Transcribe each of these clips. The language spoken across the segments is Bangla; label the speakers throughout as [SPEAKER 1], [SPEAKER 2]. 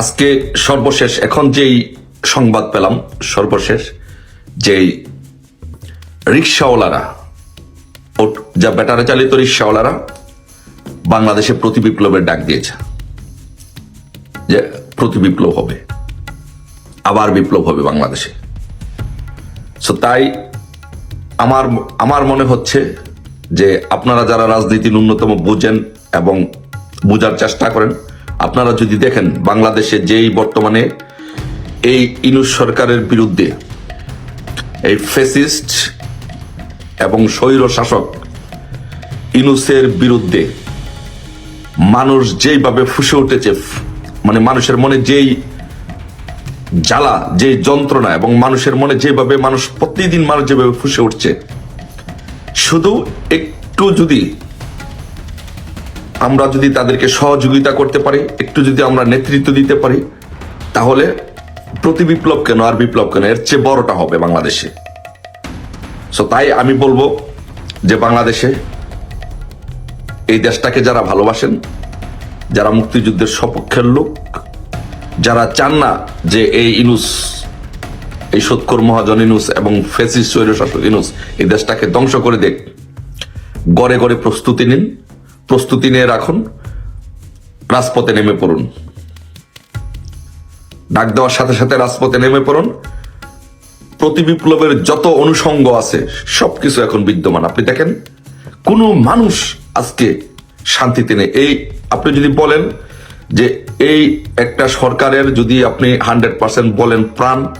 [SPEAKER 1] আজকে সর্বশেষ, এখন যেই সংবাদ পেলাম, সর্বশেষ যেই রিক্সাওয়ালারা যা ব্যাটারে চালিত রিক্সাওয়ালারা বাংলাদেশে প্রতি বিপ্লবের ডাক দিয়েছে, যে প্রতি বিপ্লব হবে, আবার বিপ্লব হবে বাংলাদেশে। সো তাই আমার আমার মনে হচ্ছে যে আপনারা যারা রাজনীতি ন্যূনতম বুঝেন এবং বোঝার চেষ্টা করেন আপনারা যদি দেখেন বাংলাদেশে যেই বর্তমানে এই ইনুস সরকারের বিরুদ্ধে এই ফেসিস্ট এবং স্বৈর শাসক ইনুসের বিরুদ্ধে মানুষ যেইভাবে ফুসে উঠেছে মানে মানুষের মনে যেই জ্বালা যে যন্ত্রণা এবং মানুষের মনে যেভাবে মানুষ প্রতিদিন মানুষ যেভাবে ফুসে উঠছে, শুধু একটু যদি আমরা যদি তাদেরকে সহযোগিতা করতে পারি, একটু যদি আমরা নেতৃত্ব দিতে পারি, তাহলে প্রতি বিপ্লব কেন আর বিপ্লব কেন? এর চেয়ে বড়টা হবে বাংলাদেশে। সো তাই আমি বলব যে বাংলাদেশে এই দেশটাকে যারা ভালোবাসেন, যারা মুক্তিযুদ্ধের সপক্ষের লোক, যারা চান না যে এই ইনুস, এই সৎকর মহাজন ইনুস এবং ফেসিস স্বৈর শাসক ইনুস এই দেশটাকে ধ্বংস করে দেখ, গড়ে গড়ে প্রস্তুতি নিন। প্রস্তুতি নিয়ে রাখুন। রাজপথে নেমে পড়ুন। ডাক দেওয়ার সাথে সাথে রাজপথে নেমে পড়ুন। প্রতি বিপ্লবের যত অনুষঙ্গ আছে, সবকিছু এখন বিদ্যমান। আপনি দেখেন, কোনো মানুষ আজকে শান্তিতে নেই। এই, আপনি যদি বলেন যে এই একটা সরকারের যদি আপনি হান্ড্রেড পার্সেন্ট বলেন প্রাণ,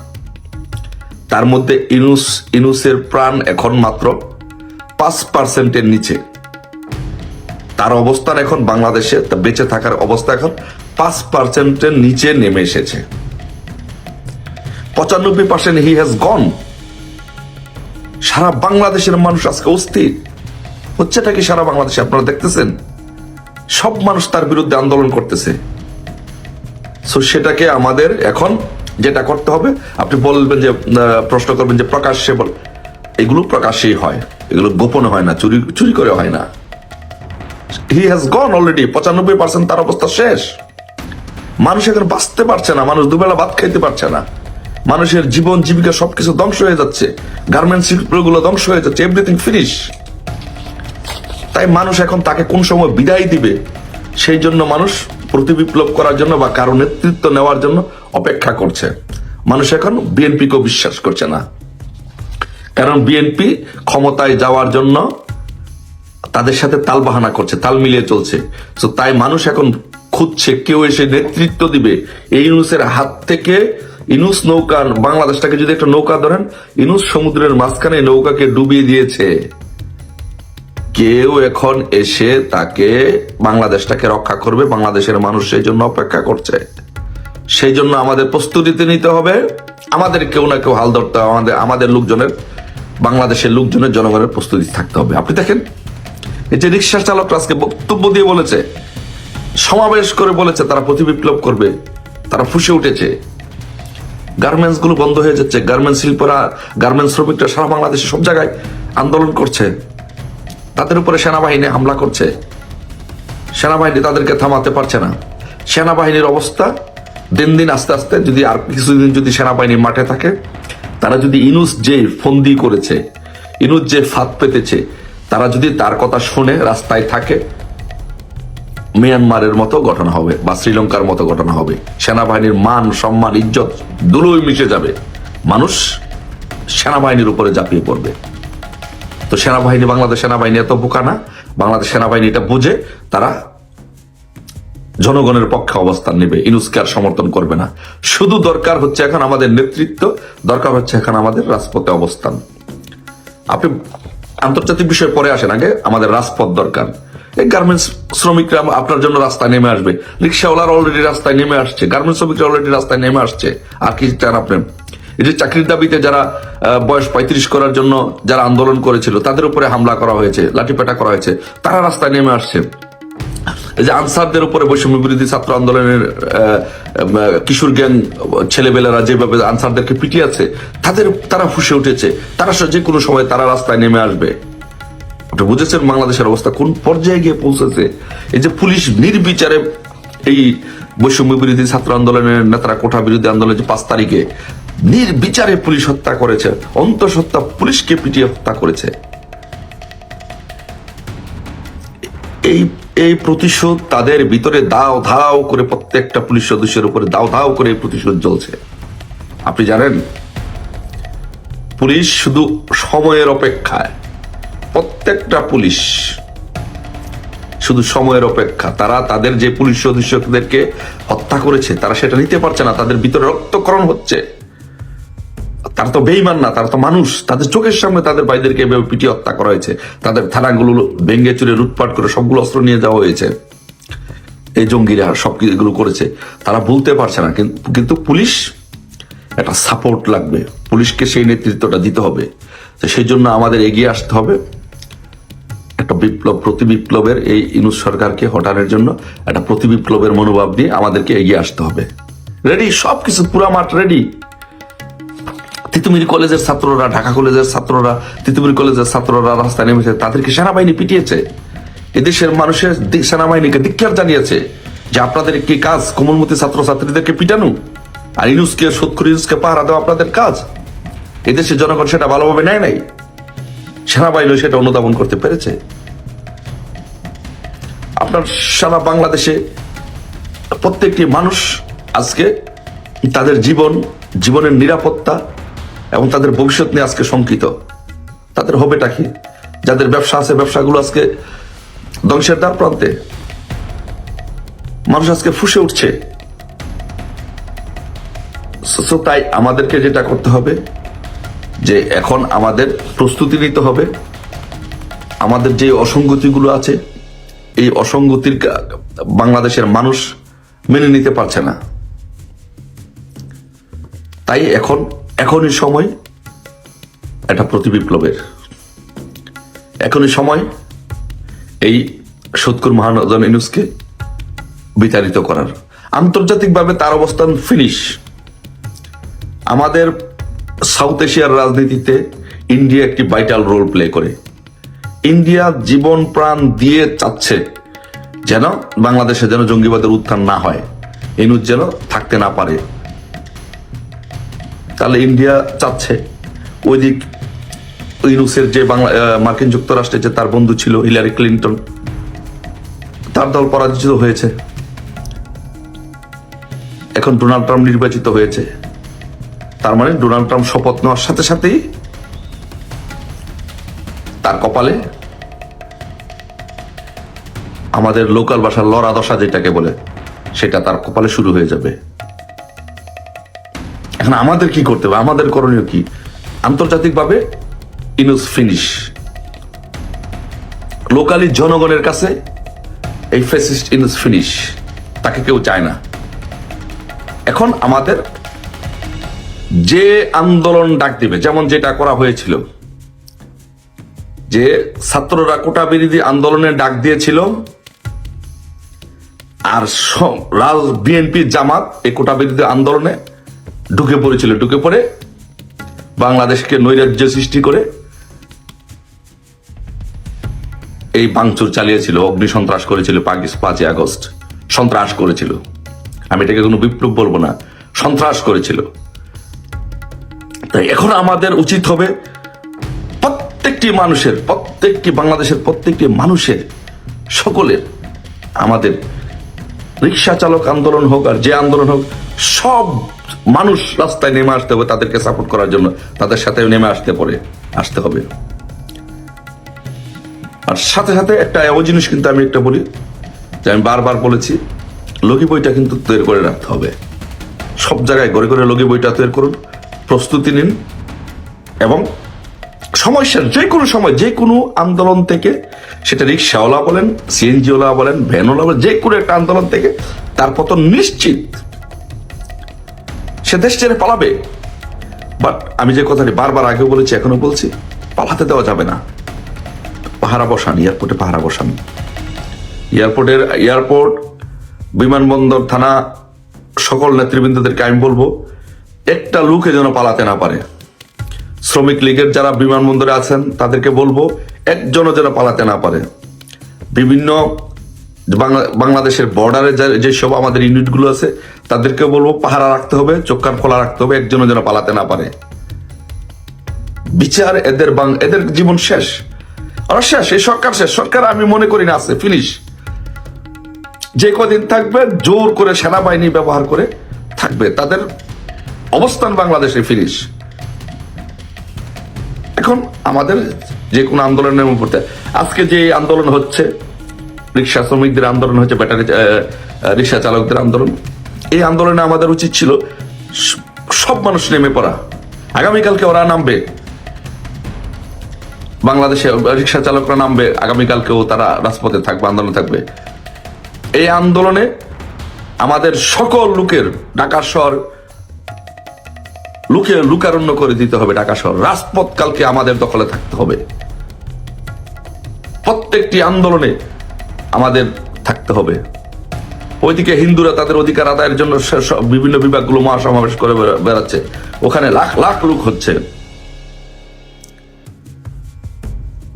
[SPEAKER 1] তার মধ্যে ইনুস, ইনুসের প্রাণ এখন মাত্র পাঁচ পার্সেন্টের নিচে। তার অবস্থান এখন বাংলাদেশে বেঁচে থাকার অবস্থা এখন পাঁচ পার্সেন্টের নিচে নেমে এসেছে। পঁচানব্বই পার্সেন্ট হি হ্যাজ গন সারা বাংলাদেশের মানুষ আজকে অস্থির। হচ্ছেটা কি সারা বাংলাদেশে? আপনারা দেখতেছেন? সব মানুষ তার বিরুদ্ধে আন্দোলন করতেছে। সো সেটাকে আমাদের এখন যেটা করতে হবে, আপনি বলবেন যে প্রশ্ন করবেন যে প্রকাশ্যে বল এগুলো প্রকাশ্যেই হয়। এগুলো গোপনে হয় না, চুরি চুরি করে হয় না। হি হ্যাজ গন অলরেডি পঁচানব্বই পার্সেন্ট তার অবস্থা শেষ। মানুষ এখন বাঁচতে পারছে না। মানুষ দুবেলা ভাত খাইতে পারছে না। মানুষের জীবন, জীবিকা সবকিছু ধ্বংস হয়ে যাচ্ছে। গার্মেন্টস শিল্পগুলো ধ্বংস হয়ে যাচ্ছে। এভরিথিং ফিনিশ তাই মানুষ এখন তাকে কোন সময় বিদায় দিবে, সেই জন্য মানুষ প্রতি বিপ্লব করার জন্য বা কারও নেতৃত্ব নেওয়ার জন্য অপেক্ষা করছে। মানুষ এখন বিএনপিকেও বিশ্বাস করছে না। কারণ বিএনপি ক্ষমতায় যাওয়ার জন্য তাদের সাথে তাল বাহানা করছে, তাল মিলিয়ে চলছে। তো তাই মানুষ এখন খুঁজছে, কেউ এসে নেতৃত্ব দিবে। এই ইউনুসের হাত থেকে ইনুস নৌকা, বাংলাদেশটাকে যদি একটা নৌকা ধরেন ইনুস সমুদ্রের মাঝখানে নৌকাকে ডুবিয়ে দিয়েছে। কেউ এখন এসে তাকে বাংলাদেশটাকে রক্ষা করবে, বাংলাদেশের মানুষ সেই জন্য অপেক্ষা করছে। সেই জন্য আমাদের প্রস্তুতিতে নিতে হবে। আমাদের কেউ না কেউ হাল ধরতে হবে, আমাদের আমাদের লোকজনের, বাংলাদেশের লোকজনের, জনগণের প্রস্তুতি থাকতে হবে। আপনি দেখেন এই যে রিক্সা চালকরা আজকে বক্তব্য দিয়ে বলেছে, সমাবেশ করে বলেছে, তারা প্রতি বিপ্লব করবে, তারা ফুসে উঠেছে। গার্মেন্টসগুলো বন্ধ হয়ে যাচ্ছে গার্মেন্টস শিল্পরা গার্মেন্টস শ্রমিকরা সারা বাংলাদেশে সব জায়গায় আন্দোলন করছে। তাদের উপরে সেনাবাহিনী হামলা করছে। সেনাবাহিনী তাদেরকে থামাতে পারছে না। সেনাবাহিনীর অবস্থা দিন দিন আস্তে আস্তে যদি আর কিছুদিন যদি সেনাবাহিনী মাঠে থাকে, তারা যদি ইনুস যে ফন্দি করেছে, ইনুস যে ফাঁদ পেতেছে তারা যদি তার কথা শুনে রাস্তায় থাকে, মিয়ানমারের মতো ঘটনা হবে বা শ্রীলঙ্কার মতো ঘটনা হবে। সেনাবাহিনীর মান, সম্মান, ইজ্জত দুলোই মিশে যাবে। মানুষ সেনাবাহিনীর উপরে ঝাঁপিয়ে পড়বে। তো সেনাবাহিনী বাংলাদেশ সেনাবাহিনী এত বোকা না? বাংলাদেশ সেনাবাহিনী এটা বুঝে, তারা জনগণের পক্ষে অবস্থান নেবে, ইনুসকে আর সমর্থন করবে না। শুধু দরকার হচ্ছে এখন আমাদের নেতৃত্ব, দরকার হচ্ছে এখন আমাদের রাজপথে অবস্থান। আপনি আন্তর্জাতিক বিষয় পরে আসেন আগে, আমাদের রাজপথ দরকার। এই গার্মেন্টস শ্রমিকরা আপনার জন্য রাস্তায় নেমে আসবে। রিক্সাওয়ালার অলরেডি রাস্তায় নেমে আসছে গার্মেন্টস শ্রমিকরা অলরেডি রাস্তায় নেমে আসছে। আর কি চান আপনি? এই যে চাকরির দাবিতে যারা বয়স পঁয়ত্রিশ করার জন্য যারা আন্দোলন করেছিল, তাদের উপরে হামলা করা হয়েছে, লাঠিপেটা করা হয়েছে, তারা রাস্তায় নেমে আসছে। যে আনসারদের উপরে বৈষম্য বিরোধী ছাত্র আন্দোলনের কিশোর গ্যাং ছেলেবেলারা যেভাবে আনসারদেরকে পিটিয়েছে, তাদের, তারা ফুসে উঠেছে। তারা যে কোনো সময় তারা রাস্তায় নেমে আসবে। আপনি বুঝেছেন বাংলাদেশের অবস্থা কোন পর্যায়ে গিয়ে পৌঁছেছে? এই যে পুলিশ নির্বিচারে এই বৈষম্য বিরোধী ছাত্র আন্দোলনের নেতারা কোঠা বিরোধী আন্দোলনের যে পাঁচ তারিখে নির্বিচারে পুলিশ হত্যা করেছে, অন্তঃসত্ত্বা পুলিশকে পিটিয়ে হত্যা করেছে। এই এই প্রতিশোধ তাদের ভিতরে দাও ধাও করে প্রত্যেকটা পুলিশ সদস্যের উপরে দাও ধাও করে এই প্রতিশোধ জ্বলছে আপনি জানেন, পুলিশ শুধু সময়ের অপেক্ষায়, প্রত্যেকটা পুলিশ শুধু সময়ের অপেক্ষা। তারা তাদের যে পুলিশ সদস্যদেরকে হত্যা করেছে, তারা সেটা নিতে পারছে না, তাদের ভিতরে রক্তকরণ হচ্ছে। তারা তো বেইমান না, তারা তো মানুষ। তাদের চোখের সামনে তাদের ভাইদেরকে এভাবে পিটিয়ে হত্যা করা হয়েছে। তাদের থানাগুলো ভেঙ্গে চুরে লুটপাট করে সবগুলো অস্ত্র নিয়ে যাওয়া হয়েছে। এই জঙ্গিরা সব এগুলো করেছে। তারা বলতে পারছে না কিন্তু পুলিশ একটা সাপোর্ট লাগবে। পুলিশকে সেই নেতৃত্বটা দিতে হবে। তো সেই জন্য আমাদের এগিয়ে আসতে হবে। একটা বিপ্লব, প্রতি বিপ্লবের এই ইনুস সরকারকে হটানোর জন্য একটা প্রতি বিপ্লবের মনোভাব দিয়ে আমাদেরকে এগিয়ে আসতে হবে। রেডি সবকিছু পুরা মাঠ রেডি তিতুমির কলেজের ছাত্ররা, ঢাকা কলেজের ছাত্ররা, তিতুমির কলেজের ছাত্ররা রাস্তায় নেমেছে, তাদেরকে সেনাবাহিনী পিটিয়েছে। এদেশের মানুষের সেনাবাহিনীকে ধিক্ষার জানিয়েছে যে আপনাদের কি কাজ, কোমলমতি ছাত্র ছাত্রীদেরকে পিটানো আর ইনুসকে সৎকুর ইনুসকে পাহারা দেওয়া আপনাদের কাজ। এদেশের জনগণ সেটা ভালোভাবে নেয় নাই। সেনাবাহিনী সেটা অনুধাবন করতে পেরেছে। আপনার সারা বাংলাদেশে প্রত্যেকটি মানুষ আজকে তাদের জীবন, জীবনের নিরাপত্তা এবং তাদের ভবিষ্যৎ নিয়ে আজকে শঙ্কিত। তাদের হবেটা কি? যাদের ব্যবসা আছে, ব্যবসাগুলো আজকে ধ্বংসের দ্বার প্রান্তে। মানুষ আজকে ফুসে উঠছে। তাই আমাদেরকে যেটা করতে হবে, যে এখন আমাদের প্রস্তুতি নিতে হবে। আমাদের যে অসঙ্গতিগুলো আছে, এই অসঙ্গতির বাংলাদেশের মানুষ মেনে নিতে পারছে না। তাই এখন এখনই সময় একটা প্রতি বিপ্লবের এখনই সময় এই সৎকুর মহানজন ইনুসকে বিতাড়িত করার। আন্তর্জাতিকভাবে তার অবস্থান ফিনিশ। আমাদের সাউথ এশিয়ার রাজনীতিতে ইন্ডিয়া একটি ভাইটাল রোল প্লে করে। ইন্ডিয়া জীবন প্রাণ দিয়ে চাচ্ছে যেন বাংলাদেশে যেন জঙ্গিবাদের উত্থান না হয়। ইনুস যেন থাকতে না পারে। তাহলে ইন্ডিয়া চাচ্ছে। ওই দিক ইনুসের যে বাংলা মার্কিন যুক্তরাষ্ট্রে যে তার বন্ধু ছিল হিলারি ক্লিন্টন, তার দল পরাজিত হয়েছে। এখন ডোনাল্ড ট্রাম্প নির্বাচিত হয়েছে। তার মানে ডোনাল্ড ট্রাম্প শপথ নেওয়ার সাথে সাথেই তার কপালে আমাদের লোকাল ভাষার লড়া দশা যেটাকে বলে, সেটা তার কপালে শুরু হয়ে যাবে। এখন আমাদের কি করতে হবে? আমাদের করণীয় কি? আন্তর্জাতিকভাবে ইনুস ফিনিশ। লোকালি জনগণের কাছে এই ফেসিস্ট ইনুস ফিনিশ। তাকে কেউ চায় না। এখন আমাদের যে আন্দোলন ডাক দিবে, যেমন যেটা করা হয়েছিল, যে ছাত্ররা কোটা বিরোধী আন্দোলনে ডাক দিয়েছিল, আর বিএনপি জামাত এই কোটা বিরোধী আন্দোলনে ঢুকে পড়েছিল, ঢুকে পড়ে বাংলাদেশকে নৈরাজ্য সৃষ্টি করে এই ভাঙচুর চালিয়েছিল, অগ্নি সন্ত্রাস করেছিল পাকিস- পাঁচই আগস্ট। সন্ত্রাস করেছিল। আমি এটাকে কোনো বিপ্লব বলব না, সন্ত্রাস করেছিল। তাই এখন আমাদের উচিত হবে প্রত্যেকটি মানুষের, প্রত্যেকটি বাংলাদেশের, প্রত্যেকটি মানুষের, সকলের আমাদের রিক্সা চালক আন্দোলন হোক আর যে আন্দোলন হোক, সব মানুষ রাস্তায় নেমে আসতে হবে তাদেরকে সাপোর্ট করার জন্য। তাদের সাথে নেমে আসতে পড়ে, আসতে হবে। আর সাথে সাথে একটা এমন জিনিস কিন্তু আমি একটা বলি, যে আমি বারবার বলেছি, লগি বইটা কিন্তু তৈরি করে রাখতে হবে। সব জায়গায় ঘরে ঘরে লগি বইটা তৈরি করুন, প্রস্তুতি নিন, এবং সমস্যার যে কোনো সময়, যে কোনো আন্দোলন থেকে, সেটা রিক্সাওয়ালা বলেন, সিএনজিওয়ালা বলেন, ভ্যানওয়ালা বলেন, যে কোনো একটা আন্দোলন থেকে তার পতন নিশ্চিত সে দেশ ছেড়ে পালাবে। বাট আমি যে কথাটি বারবার আগেও বলেছি এখনও বলছি, পালাতে দেওয়া যাবে না। পাহারা বসান, এয়ারপোর্টে পাহারা বসান। এয়ারপোর্টের, এয়ারপোর্ট, বিমানবন্দর, থানা, সকল নেতৃবৃন্দদেরকে আমি বলব, একটা লোকে যেন পালাতে না পারে। শ্রমিক লীগের যারা বিমানবন্দরে আছেন, তাদেরকে বলব, একজনও যেন পালাতে না পারে। বিভিন্ন বাংলাদেশের বর্ডারে যেসব আমাদের ইউনিটগুলো আছে, তাদেরকে বলব পাহারা রাখতে হবে, চোখ কান খোলা রাখতে হবে, একজনও যেন পালাতে না পারে। বিচার এদের এদের জীবন শেষ। আর শেষ, এই সরকার শেষ। সরকার আমি মনে করি না, আছে ফিনিশ যে কদিন থাকবে, জোর করে সেনাবাহিনী ব্যবহার করে থাকবে। তাদের অবস্থান বাংলাদেশে ফিনিশ এখন আমাদের যে কোনো আন্দোলনের উপরে আজকে যে আন্দোলন হচ্ছে রিক্সা শ্রমিকদের আন্দোলন হচ্ছে ব্যাটারি রিক্সা চালকদের আন্দোলন। এই আন্দোলনে আমাদের উচিত ছিল সব মানুষ নেমে পড়া। আগামীকালকে ওরা নামবে। বাংলাদেশে রিক্সা চালকরা নামবে, আগামীকালকেও তারা রাজপথে থাকবে, আন্দোলন থাকবে। এই আন্দোলনে আমাদের সকল লোকের ঢাকা শহর লুকে লুকারণ্য করে দিতে হবে ঢাকা শহর। রাজপথ কালকে আমাদের দখলে থাকতে হবে। প্রত্যেকটি আন্দোলনে আমাদের থাকতে হবে। ওইদিকে হিন্দুরা তাদের অধিকার আদায়ের জন্য বিভিন্ন বিভাগগুলো মহাসমাবেশ করে বেড়াচ্ছে। ওখানে লাখ লাখ লোক হচ্ছে।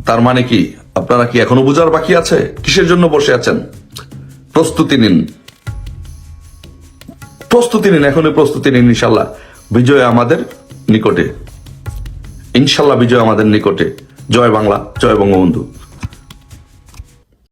[SPEAKER 1] তার মানে কি? আপনারা কি এখনও বোঝার বাকি আছে? কিসের জন্য বসে আছেন? প্রস্তুতি নিন। প্রস্তুতি নিন, এখনই প্রস্তুতি নিন, ইনশাল্লাহ। বিজয় আমাদের নিকটে। ইনশাল্লাহ বিজয় আমাদের নিকটে। জয় বাংলা, জয় বঙ্গবন্ধু।